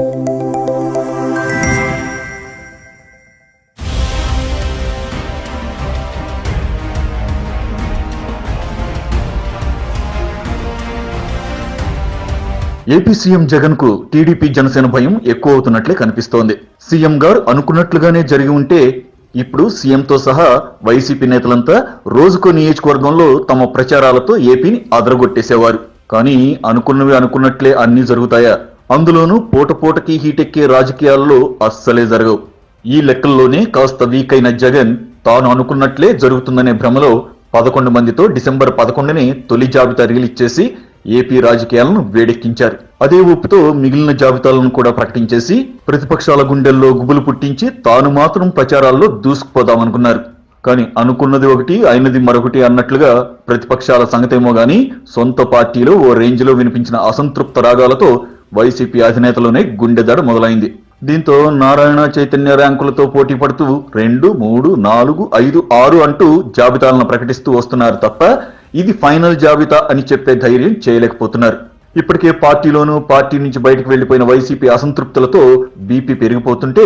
AP CM జగన్కు TDP Janasena భయం ఎక్కువ అవుతున్నట్లే కనిపిస్తోంది. సీఎం గారు అనుకున్నట్లుగానే జరిగి ఉంటే ఇప్పుడు సీఎంతో సహా వైసీపీ నేతలంతా రోజుకో నియోజకవర్గంలో తమ ప్రచారాలతో ఏపీని అదరగొట్టేసేవారు. కానీ అనుకున్నవి అనుకున్నట్లే అన్ని జరుగుతాయా? అందులోనూ పూటపూటకి హీటెక్కే రాజకీయాల్లో అస్సలే జరగవు. ఈ లెక్కల్లోనే కాస్త వీక్ అయిన జగన్ తాను అనుకున్నట్లే జరుగుతుందనే భ్రమలో పదకొండు మందితో డిసెంబర్ పదకొండుని తొలి జాబితా రిలీజ్ చేసి ఏపీ రాజకీయాలను వేడెక్కించారు. అదే ఊపుతో మిగిలిన జాబితాలను కూడా ప్రకటించేసి ప్రతిపక్షాల గుండెల్లో గుబులు పుట్టించి తాను మాత్రం ప్రచారాల్లో దూసుకుపోదామనుకున్నారు. కానీ అనుకున్నది ఒకటి అయినది మరొకటి అన్నట్లుగా ప్రతిపక్షాల సంగతేమో గాని సొంత పార్టీలో ఓ రేంజ్లో వినిపించిన అసంతృప్త రాగాలతో వైసీపీ అధినేతలోనే గుండెదడ మొదలైంది. దీంతో నారాయణ చైతన్య ర్యాంకులతో పోటీ పడుతూ రెండు మూడు నాలుగు ఐదు ఆరు అంటూ జాబితాలను ప్రకటిస్తూ వస్తున్నారు తప్ప ఇది ఫైనల్ జాబితా అని చెప్పే ధైర్యం చేయలేకపోతున్నారు. ఇప్పటికే పార్టీలోనూ పార్టీ నుంచి బయటకు వెళ్ళిపోయిన వైసీపీ అసంతృప్తులతో బీపీ పెరిగిపోతుంటే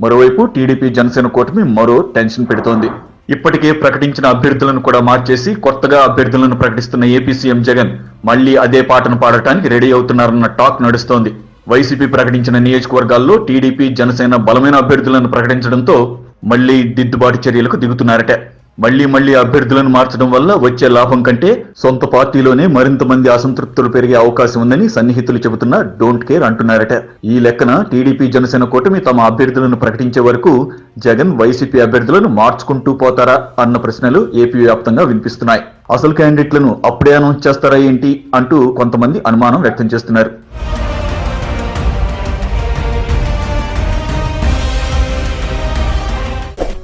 మరోవైపు టీడీపీ జనసేన కూటమి మరో టెన్షన్ పెడుతోంది. ఇప్పటికే ప్రకటించిన అభ్యర్థులను కూడా మార్చేసి కొత్తగా అభ్యర్థులను ప్రకటిస్తున్న ఏపీ సీఎం జగన్ మళ్ళీ అదే పాటను పాడటానికి రెడీ అవుతున్నారన్న టాక్ నడుస్తోంది. వైసీపీ ప్రకటించిన నియోజకవర్గాల్లో టీడీపీ జనసేన బలమైన అభ్యర్థులను ప్రకటించడంతో మళ్ళీ దిద్దుబాటు చర్యలకు దిగుతున్నారట. మళ్ళీ మళ్ళీ అభ్యర్థులను మార్చడం వల్ల వచ్చే లాభం కంటే సొంత పార్టీలోనే మరింత మంది అసంతృప్తులు పెరిగే అవకాశం ఉందని సన్నిహితులు చెబుతున్న డోంట్ కేర్ అంటున్నారట. ఈ లెక్కన టీడీపీ జనసేన కూటమి తమ అభ్యర్థులను ప్రకటించే వరకు జగన్ వైసీపీ అభ్యర్థులను మార్చుకుంటూ పోతారా అన్న ప్రశ్నలు ఏపీ వ్యాప్తంగా వినిపిస్తున్నాయి. అసలు క్యాండిడేట్లను అప్పుడే అనౌన్స్ చేస్తారా ఏంటి అంటూ కొంతమంది అనుమానం వ్యక్తం చేస్తున్నారు.